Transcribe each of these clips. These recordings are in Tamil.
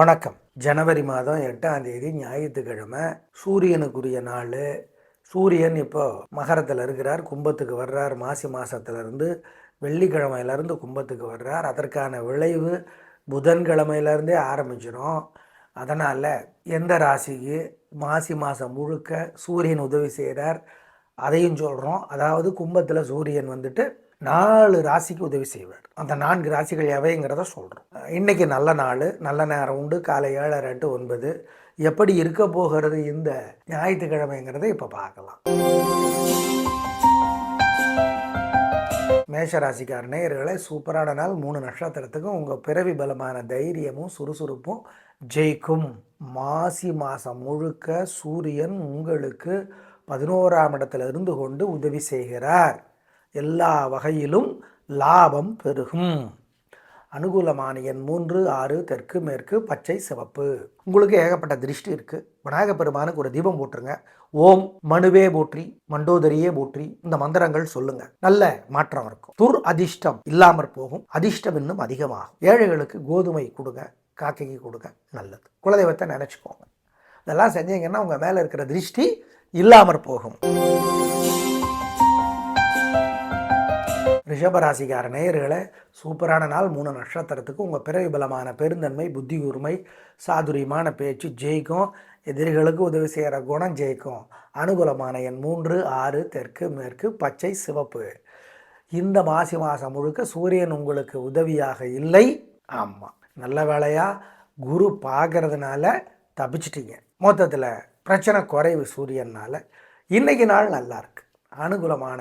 வணக்கம். ஜனவரி மாதம் எட்டாம் தேதி ஞாயிற்றுக்கிழமை சூரியனுக்குரிய நாள். சூரியன் இப்போ மகரத்தில் இருக்கிறார் கும்பத்துக்கு வர்றார். மாசி மாதத்துலேருந்து வெள்ளிக்கிழமையிலேருந்து கும்பத்துக்கு வர்றார். அதற்கான விளைவு புதன்கிழமையிலேருந்தே ஆரம்பிச்சிடும் அதனால் எந்த ராசிக்கு மாசி மாதம் முழுக்க சூரியன் உதவி செய்கிறார் அதையும் சொல்கிறோம் அதாவது கும்பத்தில் சூரியன் வந்துட்டு நாலு ராசிக்கு உதவி செய்வார். அந்த நான்கு ராசிகள் எவைங்கிறத சொல்கிறோம் இன்றைக்கி நல்ல நாள் நல்ல நேரம் உண்டு. காலை ஏழரை ரெண்டு ஒன்பது. எப்படி இருக்க போகிறது இந்த ஞாயிற்றுக்கிழமைங்கிறத இப்போ பார்க்கலாம். மேஷராசிக்கார நேயர்களை சூப்பரான நாள். மூணு நட்சத்திரத்துக்கும் உங்கள் பிறவி பலமான தைரியமும் சுறுசுறுப்பும் ஜெயிக்கும். மாசி மாதம் முழுக்க சூரியன் உங்களுக்கு பதினோராம் இடத்துல இருந்து கொண்டு உதவி செய்கிறார். எல்லா வகையிலும் லாபம் பெருகும். அனுகூலமான எண் மூன்று ஆறு தெற்கு மேற்கு பச்சை சிவப்பு. உங்களுக்கு ஏகப்பட்ட திருஷ்டி இருக்குது விநாயகப் பெருமானுக்கு ஒரு தீபம் போட்டுருங்க. ஓம் மனுவே போற்றி மண்டோதரியே போற்றி இந்த மந்திரங்கள் சொல்லுங்க. நல்ல மாற்றம் இருக்கும். துர் அதிர்ஷ்டம் இல்லாமற் போகும். அதிர்ஷ்டம் இன்னும் அதிகமாகும். ஏழைகளுக்கு கோதுமை கொடுங்க காக்கைக்கு கொடுங்க நல்லது. குலதெய்வத்தை நினச்சிக்கோங்க. இதெல்லாம் செஞ்சீங்கன்னா உங்கள் மேலே இருக்கிற திருஷ்டி இல்லாமற் போகும். ரிஷபராசிக்கார நேயர்களை சூப்பரான நாள் மூணு நட்சத்திரத்துக்கு உங்கள் பிறவி பலமான பெருந்தன்மை புத்தி கூர்மை சாதுரியமான பேச்சு ஜெயிக்கும் எதிரிகளுக்கு உதவி செய்கிற குணம் ஜெயிக்கும். அனுகூலமான எண் மூன்று ஆறு தெற்கு மேற்கு பச்சை சிவப்பு. இந்த மாசி மாதம் முழுக்க சூரியன் உங்களுக்கு உதவியாக இல்லை. ஆமாம் நல்ல வேலையாக குரு பார்க்கறதுனால தப்பிச்சிட்டீங்க. மொத்தத்தில் பிரச்சனை குறைவு சூரியனால் இன்றைக்கி நாள் நல்லாயிருக்கு அனுகூலமான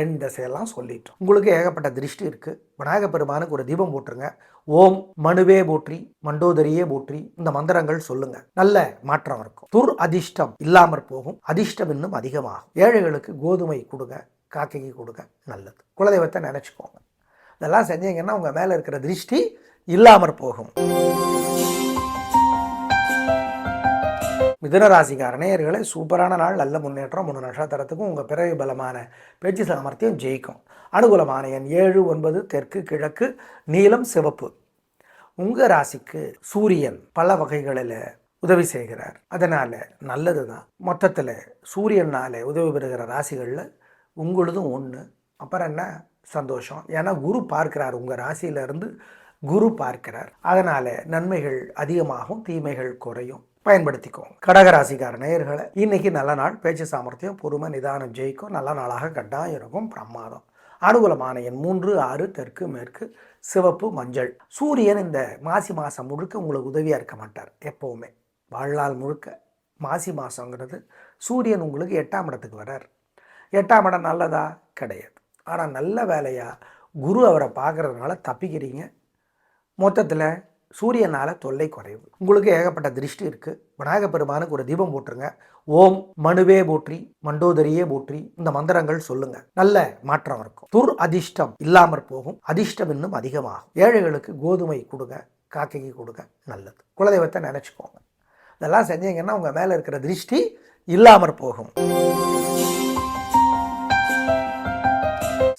என் திசையெல்லாம் சொல்லிட்டோம். உங்களுக்கு ஏகப்பட்ட திருஷ்டி இருக்குது விநாயக பெருமானுக்கு ஒரு தீபம் போட்டுருங்க. ஓம் மனுவே போற்றி மண்டோதரியே போற்றி இந்த மந்திரங்கள் சொல்லுங்க. நல்ல மாற்றம் இருக்கும். துர் அதிர்ஷ்டம் இல்லாமற் போகும். அதிர்ஷ்டம் இன்னும் அதிகமாகும். ஏழைகளுக்கு கோதுமை கொடுங்க காக்கைக்கு கொடுங்க நல்லது. குலதெய்வத்தை நினச்சிக்கோங்க. இதெல்லாம் செஞ்சீங்கன்னா உங்கள் மேலே இருக்கிற திருஷ்டி இல்லாமற் போகும். மிதுனராசிக்கார நேயர்களை சூப்பரான நாள் நல்ல முன்னேற்றம் மூணு நட்சத்திரத்துக்கும் உங்கள் பிறவி பலமான பேச்சு சாமர்த்தியம் ஜெயிக்கும். அனுகூலமான எண் ஏழு ஒன்பது தெற்கு கிழக்கு நீலம் சிவப்பு. உங்கள் ராசிக்கு சூரியன் பல வகைகளில் உதவி செய்கிறார். அதனால் நல்லது தான் மொத்தத்தில் சூரியனால் உதவி பெறுகிற ராசிகளில் உங்களுதும் ஒன்று அப்புறம் என்ன? சந்தோஷம். ஏன்னா குரு பார்க்கிறார். உங்கள் ராசியிலேருந்து குரு பார்க்கிறார். அதனால் நன்மைகள் அதிகமாகும் தீமைகள் குறையும். பயன்படுத்திக்கோங்க. கடகராசிக்கார நேயர்களை இன்னைக்கு நல்ல நாள். பேச்சு சாமர்த்தியம் பொறுமை நிதானம் ஜெயிக்கும். நல்ல நாளாக கட்டாயம் இருக்கும். பிரமாதம். அனுகூலமான எண் மூன்று ஆறு தெற்கு மேற்கு சிவப்பு மஞ்சள். சூரியன் இந்த மாசி மாதம் முழுக்க உங்களுக்கு உதவியாக இருக்க மாட்டார் எப்போவுமே. வாழ்நாள் முழுக்க மாசி மாதங்கிறது சூரியன் உங்களுக்கு எட்டாம் இடத்துக்கு வரார் எட்டாம் இடம் நல்லதா? கிடையாது. ஆனால் நல்ல வேலையாக குரு அவரை பார்க்கறதுனால தப்பிக்கிறீங்க. மொத்தத்தில் சூரியனால் தொல்லை குறைவு. உங்களுக்கு ஏகப்பட்ட திருஷ்டி இருக்குது விநாயகப் பெருமானுக்கு ஒரு தீபம் போட்டுருங்க. ஓம் மனுவே போற்றி மண்டோதரியே போற்றி இந்த மந்திரங்கள் சொல்லுங்க. நல்ல மாற்றம் இருக்கும். துர் அதிர்ஷ்டம் இல்லாமற் போகும். அதிர்ஷ்டம் இன்னும் அதிகமாகும். ஏழைகளுக்கு கோதுமை கொடுங்க காக்கைக்கு கொடுங்க நல்லது. குலதெய்வத்தை நினச்சிக்கோங்க. இதெல்லாம் செஞ்சீங்கன்னா உங்கள் மேலே இருக்கிற திருஷ்டி இல்லாமற் போகும்.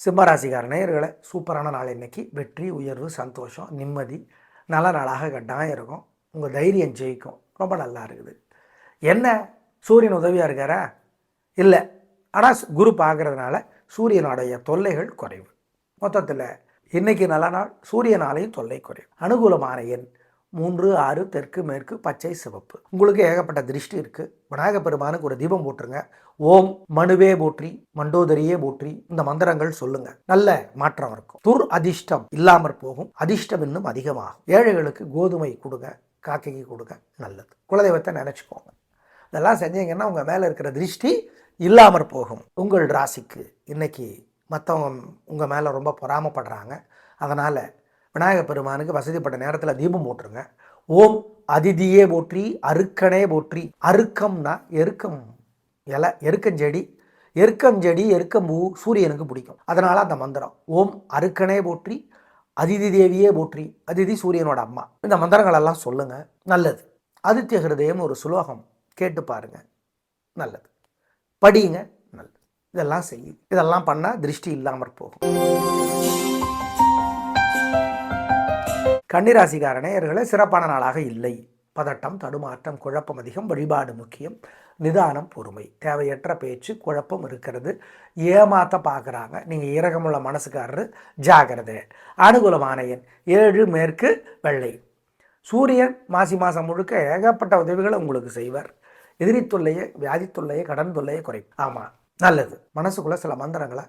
சிம்மராசிகார நேயர்களை சூப்பரான நாள் இன்னைக்கு. வெற்றி உயர்வு சந்தோஷம் நிம்மதி நல்ல நாளாக கட்டாயம் இருக்கும். உங்கள் தைரியம் ஜெயிக்கும். ரொம்ப நல்லா இருக்குது. என்ன? சூரியன் உதவியாக இருக்காரா? இல்லை. ஆனால் குரு பார்க்குறதுனால சூரியனுடைய தொல்லைகள் குறைவு. மொத்தத்தில் இன்றைக்கி நல்ல நாள் சூரியனாலையும் தொல்லை குறைவு. அனுகூலமான எண் மூன்று ஆறு தெற்கு மேற்கு பச்சை சிவப்பு. உங்களுக்கு ஏகப்பட்ட திருஷ்டி இருக்குது விநாயக பெருமானுக்கு ஒரு தீபம் போட்டுருங்க. ஓம் மனுவே போற்றி மண்டோதரியே போற்றி இந்த மந்திரங்கள் சொல்லுங்க. நல்ல மாற்றம் இருக்கும். துர் அதிர்ஷ்டம் இல்லாமற் போகும். அதிர்ஷ்டம் இன்னும் அதிகமாகும். ஏழைகளுக்கு கோதுமை கொடுங்க காக்கைக்கு கொடுங்க நல்லது. குலதெய்வத்தை நினச்சிக்கோங்க. இதெல்லாம் செஞ்சீங்கன்னா உங்கள் மேலே இருக்கிற திருஷ்டி இல்லாமற் போகும். உங்கள் ராசிக்கு இன்னைக்கு மற்றவங்க உங்கள் மேலே ரொம்ப பொறாமப்படுறாங்க. அதனால் விநாயக பெருமானுக்கு வசதிப்பட்ட நேரத்தில் தீபம் போட்டுருங்க. ஓம் அதிதியே போற்றி அருக்கனே போற்றி. அருக்கம்னா எருக்கம் இலை எருக்கஞ்செடி எருக்கஞ்செடி எருக்கம்பூ சூரியனுக்கு பிடிக்கும். அதனால் அந்த மந்திரம். ஓம் அருக்கனே போற்றி அதிதி தேவியே போற்றி. அதிதி சூரியனோட அம்மா. இந்த மந்திரங்கள் எல்லாம் சொல்லுங்கள் நல்லது. ஆதித்ய ஹிருதயம் ஒரு சுலோகம். கேட்டு பாருங்க. நல்லது. படியுங்க. நல்லது. இதெல்லாம் செய்யுது இதெல்லாம் பண்ணால் திருஷ்டி இல்லாமற் போகும். கன்னிராசிக்கார நேயர்களே சிறப்பான நாளாக இல்லை. பதட்டம் தடுமாற்றம் குழப்பம் அதிகம் வழிபாடு முக்கியம் நிதானம் பொறுமை தேவையற்ற பேச்சு குழப்பம் இருக்கிறது. ஏமாத்த பார்க்குறாங்க நீங்கள் இரகமுள்ள மனசுக்காரரு ஜாகிரதை. அனுகூலமான எண் ஏழு மேற்கு வெள்ளை. சூரியன் மாசி மாதம் முழுக்க ஏகப்பட்ட உதவிகளை உங்களுக்கு செய்வார். எதிரி தொல்லையை வியாதி தொல்லையை கடன் தொல்லையை குறைக்கும் ஆமாம் நல்லது. மனசுக்குள்ளே சில மந்திரங்களை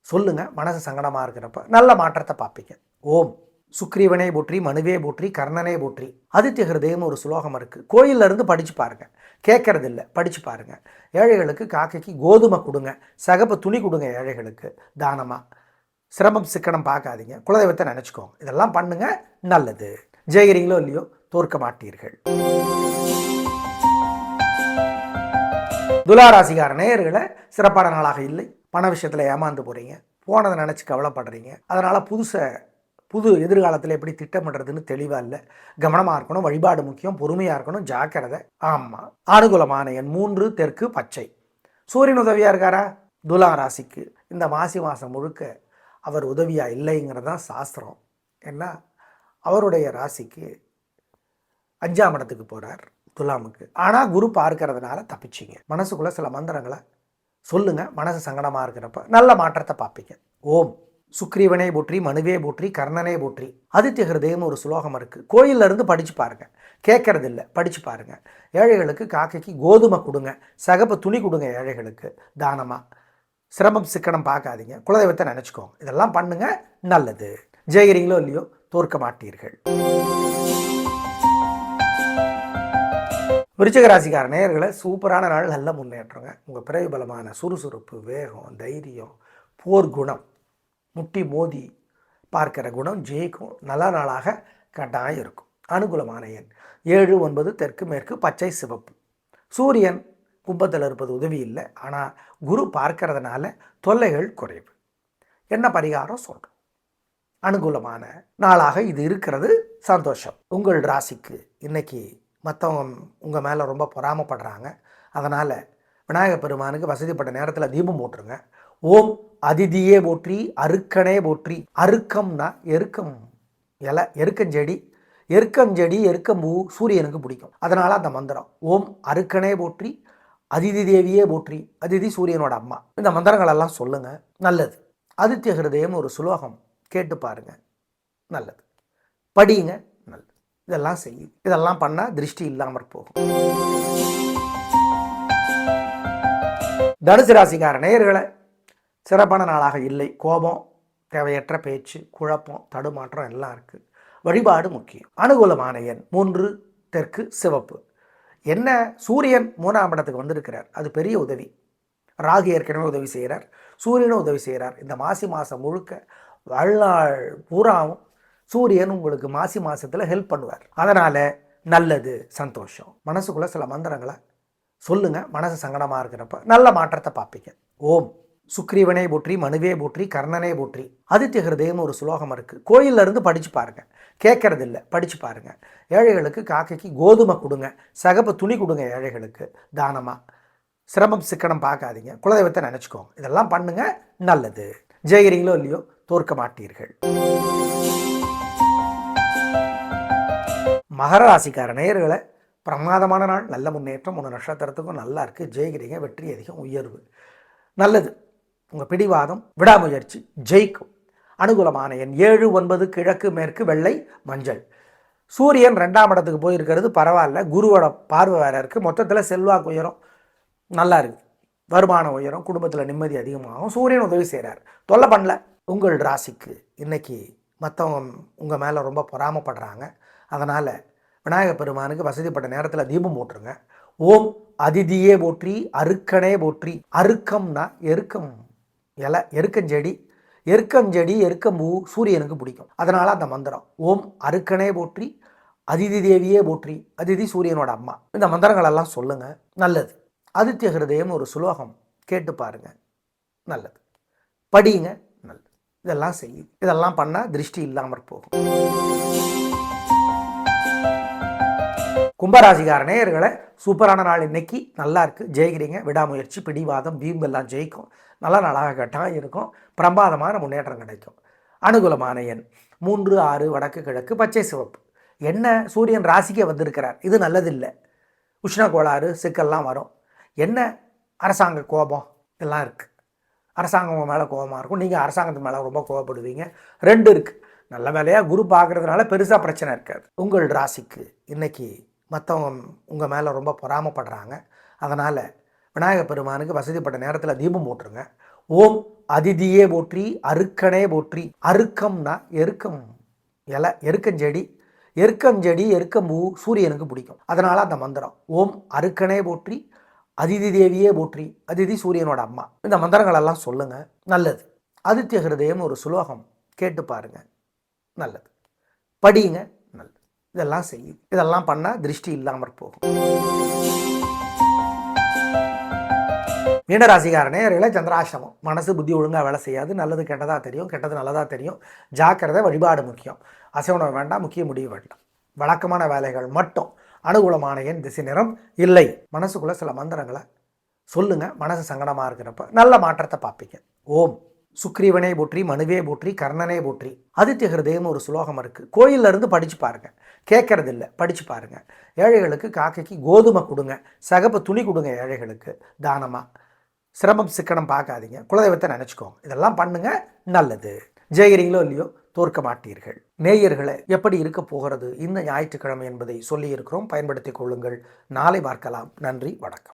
சொல்லுங்கள் மனசு சங்கடமாக இருக்கிறப்ப நல்ல மாற்றத்தை பார்ப்பீங்க. ஓம். சுக்ரீவனே போற்றி மனுவே போற்றி கர்ணனே போற்றி. ஆதித்ய ஹிருதயம்னு ஒரு சுலோகம் இருக்குது கோயிலில் இருந்து படித்து பாருங்க. கேட்கறது இல்லை படித்து பாருங்க. ஏழைகளுக்கு காக்கைக்கு கோதுமை கொடுங்க. சகப்பு துணி கொடுங்க ஏழைகளுக்கு தானமாக சிரமம் சிக்கனம் பார்க்காதீங்க. குலதெய்வத்தை நினச்சிக்கோங்க. இதெல்லாம் பண்ணுங்க நல்லது. ஜெயகிறீங்களோ இல்லையோ தோற்க மாட்டீர்கள். துலாராசிகார நேயர்களை சிறப்பான நாளாக இல்லை. பண விஷயத்தில் ஏமாந்து போகிறீங்க போனதை நினச்சி கவலைப்படுறீங்க. அதனால் புதுசை புது எதிர்காலத்தில் எப்படி திட்டமிடுறதுன்னு தெளிவாக இல்லை. கவனமாக இருக்கணும் வழிபாடு முக்கியம் பொறுமையாக இருக்கணும் ஜாக்கிரதை. ஆமாம் அனுகூலமான எண் மூன்று தெற்கு பச்சை. சூரியன் உதவியாக இருக்காரா? துலா ராசிக்கு. இந்த மாசி மாதம் முழுக்க அவர் உதவியாக இல்லைங்கிறது தான் சாஸ்திரம். ஏன்னா அவருடைய ராசிக்கு அஞ்சாம் இடத்துக்கு போகிறார் துலாமுக்கு. ஆனால் குரு பார்க்கறதுனால தப்பிச்சிங்க. மனசுக்குள்ளே சில மந்திரங்களை சொல்லுங்கள் மனசு சங்கடமாக இருக்கிறப்ப நல்ல மாற்றத்தை பார்ப்பீங்க. ஓம். சுக்ரீவனே போற்றி மனுவே போற்றி கர்ணனே போற்றி. ஆதித்ய ஹிருதயம்னு ஒரு சுலோகம் இருக்குது கோயிலில் இருந்து படித்து பாருங்க. கேட்கறது இல்லை படித்து பாருங்க. ஏழைகளுக்கு காக்கைக்கு கோதுமை கொடுங்க. சகப்பு துணி கொடுங்க ஏழைகளுக்கு தானமாக சிரமம் சிக்கனம் பார்க்காதீங்க. குலதெய்வத்தை நினச்சிக்கோங்க. இதெல்லாம் பண்ணுங்க நல்லது. ஜெயிக்கிறீங்களோ இல்லையோ தோற்க மாட்டீர்கள். விருச்சிக நேயர்களை சூப்பரான நாள் நல்ல முன்னேற்றங்க. உங்கள் பிறகு பலமான சுறுசுறுப்பு வேகம் தைரியம் போர் குணம் முட்டி மோதி பார்க்கிற குணம் ஜெயிக்கும். நல்ல நாளாக கட்டாயம் இருக்கும். அனுகூலமான எண். ஏழு ஒன்பது தெற்கு மேற்கு பச்சை சிவப்பு. சூரியன் கும்பத்தில் இருப்பது உதவி இல்லை. ஆனால் குரு பார்க்கறதுனால தொல்லைகள் குறைவு. என்ன பரிகாரம் சொல்கிறோம் அனுகூலமான நாளாக இது இருக்கிறது. சந்தோஷம். உங்கள் ராசிக்கு இன்னைக்கு மற்றவங்க உங்கள் மேலே ரொம்ப பொறாமப்படுறாங்க. அதனால் விநாயகர் பெருமானுக்கு வசதிப்பட்ட நேரத்தில் தீபம் போட்டுருங்க. ஓம் அதிதியே போற்றி அருக்கனே போற்றி. அருக்கம்னா எருக்கம் இலை எருக்கஞ்செடி எருக்கஞ்செடி எருக்கம்பூ சூரியனுக்கு பிடிக்கும். அதனால் அந்த மந்திரம். ஓம் அருக்கனே போற்றி அதிதி தேவியே போற்றி அதிதி சூரியனோட அம்மா. இந்த மந்திரங்கள் எல்லாம் சொல்லுங்கள் நல்லது. ஆதித்ய ஹிருதயம் ஒரு சுலோகம் கேட்டு பாருங்க நல்லது. படியுங்க நல்லது. இதெல்லாம் செய்யுது இதெல்லாம் பண்ணால் திருஷ்டி இல்லாமற் போகும். தனுசு ராசிக்கார நேயர்களை சிறப்பான நாளாக இல்லை. கோபம் தேவையற்ற பேச்சு குழப்பம் தடுமாற்றம் எல்லாம் இருக்குது வழிபாடு முக்கியம். அனுகூலமான எண் மூன்று தெற்கு சிவப்பு. என்ன? சூரியன் மூணாம் இடத்துக்கு வந்திருக்கிறார். அது பெரிய உதவி. ராகு ஏற்கனவே உதவி செய்கிறார். சூரியனும் உதவி செய்கிறார். இந்த மாசி மாதம் முழுக்க வாழ்நாள் பூராவும் சூரியன் உங்களுக்கு மாசி மாதத்தில் ஹெல்ப் பண்ணுவார். அதனால் நல்லது சந்தோஷம். மனசுக்குள்ளே சில மந்திரங்களை சொல்லுங்கள் மனசு சங்கடமாக இருக்கிறப்ப நல்ல மாற்றத்தை பார்ப்பீங்க. ஓம். சுக்ரீவனே போற்றி மனுவே போற்றி கர்ணனே போற்றி. ஆதித்ய ஹிருதயம்னு ஒரு சுலோகம் இருக்குது கோயிலில் இருந்து படித்து பாருங்கள் கேட்கறது இல்லை படித்து பாருங்கள் ஏழைகளுக்கு காக்கைக்கு கோதுமை கொடுங்க. சகப்பு துணி கொடுங்க ஏழைகளுக்கு. தானமாக சிரமம் சிக்கனம் பார்க்காதீங்க. குலதெய்வத்தை நினச்சிக்கோங்க. இதெல்லாம் பண்ணுங்க. நல்லது. ஜெயகிரிங்களோ இல்லையோ தோற்க மாட்டீர்கள். மகர ராசிக்கார நேயர்களை பிரமாதமான நாள். நல்ல முன்னேற்றம். ஒன்று நட்சத்திரத்துக்கும் நல்லா இருக்குது ஜெயிக்கிறீங்க வெற்றி அதிகம். உயர்வு. நல்லது. உங்கள் பிடிவாதம் விடாமுயற்சி ஜெயிக்கும். அனுகூலமான எண் ஏழு ஒன்பது கிழக்கு மேற்கு வெள்ளை மஞ்சள். சூரியன் ரெண்டாம் இடத்துக்கு போயிருக்கிறது பரவாயில்ல. குருவோட பார்வை வேற இருக்குது மொத்தத்தில் செல்வாக்கு உயரம். நல்லா இருக்குது வருமானம் உயரம். குடும்பத்தில் நிம்மதி அதிகமாகும். சூரியன் உதவி செய்கிறார் தொல்லை பண்ணல. உங்கள் ராசிக்கு இன்னைக்கு மற்றவங்க உங்கள் மேலே ரொம்ப பொறாமப்படுறாங்க. அதனால் விநாயகப் பெருமானுக்கு வசதிப்பட்ட நேரத்தில் தீபம் போட்டுருங்க. ஓம் அதிதியே போற்றி அருக்கனே போற்றி. அருக்கம்னா எருக்கம். இலை எருக்கஞ்செடி எருக்கஞ்செடி எருக்கம்பூ சூரியனுக்கு பிடிக்கும். அதனால் அந்த மந்திரம் ஓம் அருக்கனே போற்றி அதிதி தேவியே போற்றி அதிதி சூரியனோட அம்மா. இந்த மந்திரங்களெல்லாம் சொல்லுங்கள் நல்லது. ஆதித்ய ஹிருதயம் ஒரு சுலோகம் கேட்டு பாருங்க நல்லது. படியுங்க நல்லது. இதெல்லாம் செய்யும் இதெல்லாம் பண்ணால் திருஷ்டி இல்லாமற் போகும். கும்பராசிகார நேயர்களை சூப்பரான நாள் இன்றைக்கி நல்லா இருக்குது ஜெயிக்கிறீங்க. விடாமுயற்சி பிடிவாதம் பீம்பெல்லாம் ஜெயிக்கும். நல்ல நாளாக கட்டாக இருக்கும். பிரமாதமான முன்னேற்றம் கிடைக்கும். அனுகூலமான எண். மூன்று ஆறு வடக்கு கிழக்கு பச்சை சிவப்பு. என்ன? சூரியன் ராசிக்கே வந்திருக்கிறார். இது நல்லதில்லை. உஷ்ண கோளாறு சிக்கல்லாம் வரும். என்ன? அரசாங்க கோபம். இதெல்லாம் இருக்குது அரசாங்கம் மேலே கோபமாக இருக்கும். நீங்கள் அரசாங்கத்து மேலே ரொம்ப கோபப்படுவீங்க. ரெண்டு இருக்குது நல்ல வேலையாக குரு பார்க்குறதுனால பெருசாக பிரச்சனை இருக்காது. உங்கள் ராசிக்கு இன்றைக்கி மற்றவங்க உங்கள் மேலே ரொம்ப பொறாமப்படுறாங்க. அதனால் விநாயகப் பெருமானுக்கு வசதிப்பட்ட நேரத்தில் தீபம் போட்டுருங்க. ஓம் அதிதியே போற்றி அருக்கனே போற்றி. அருக்கம்னா எருக்கம் இலை எருக்கஞ்செடி எருக்கஞ்செடி எருக்கம்பூ சூரியனுக்கு பிடிக்கும். அதனால் அந்த மந்திரம் ஓம் அருக்கனே போற்றி அதிதி தேவியே போற்றி அதிதி சூரியனோட அம்மா. இந்த மந்திரங்களெல்லாம் சொல்லுங்கள் நல்லது. ஆதித்ய ஹிருதயம் ஒரு சுலோகம் கேட்டு பாருங்க நல்லது. படியுங்க. இதெல்லாம் செய்யும். இதெல்லாம் பண்ணால் திருஷ்டி இல்லாமற் போகும். மீனராசிக்காரனே நேரில் சந்திராசிரமம் மனசு புத்தி ஒழுங்காக வேலை செய்யாது. நல்லது கெட்டதாக தெரியும். கெட்டது நல்லதாக தெரியும். ஜாக்கிரதை வழிபாடு முக்கியம். அசைவனம் வேண்டாம். முக்கிய முடிவு வேண்டாம். வழக்கமான வேலைகள் மட்டும். அனுகூலமான என் திசை நிறம் இல்லை. மனசுக்குள்ளே சில மந்திரங்களை சொல்லுங்கள் மனசு சங்கடமாக இருக்கிறப்ப நல்ல மாற்றத்தை பார்ப்பீங்க. ஓம். சுக்ரீவனே போற்றி மனுவே போற்றி கர்ணனே போற்றி. ஆதித்ய ஹிருதயம்னு ஒரு சுலோகம் இருக்குது கோயில்ல இருந்து படித்து பாருங்க. கேட்கறது இல்லை படித்து பாருங்க. ஏழைகளுக்கு காக்கைக்கு கோதுமை கொடுங்க. சகப்பு துணி கொடுங்க ஏழைகளுக்கு. தானமாக சிரமம் சிக்கனம் பார்க்காதீங்க. குலதெய்வத்தை நினச்சிக்கோங்க. இதெல்லாம் பண்ணுங்க. நல்லது. ஜெயிறீங்களோ இல்லையோ தோற்க மாட்டீர்கள். நேயர்களை எப்படி இருக்க போகிறது? இந்த ஞாயிற்றுக்கிழமை என்பதை சொல்லியிருக்கிறோம். பயன்படுத்திக் கொள்ளுங்கள். நாளை பார்க்கலாம். நன்றி வணக்கம்.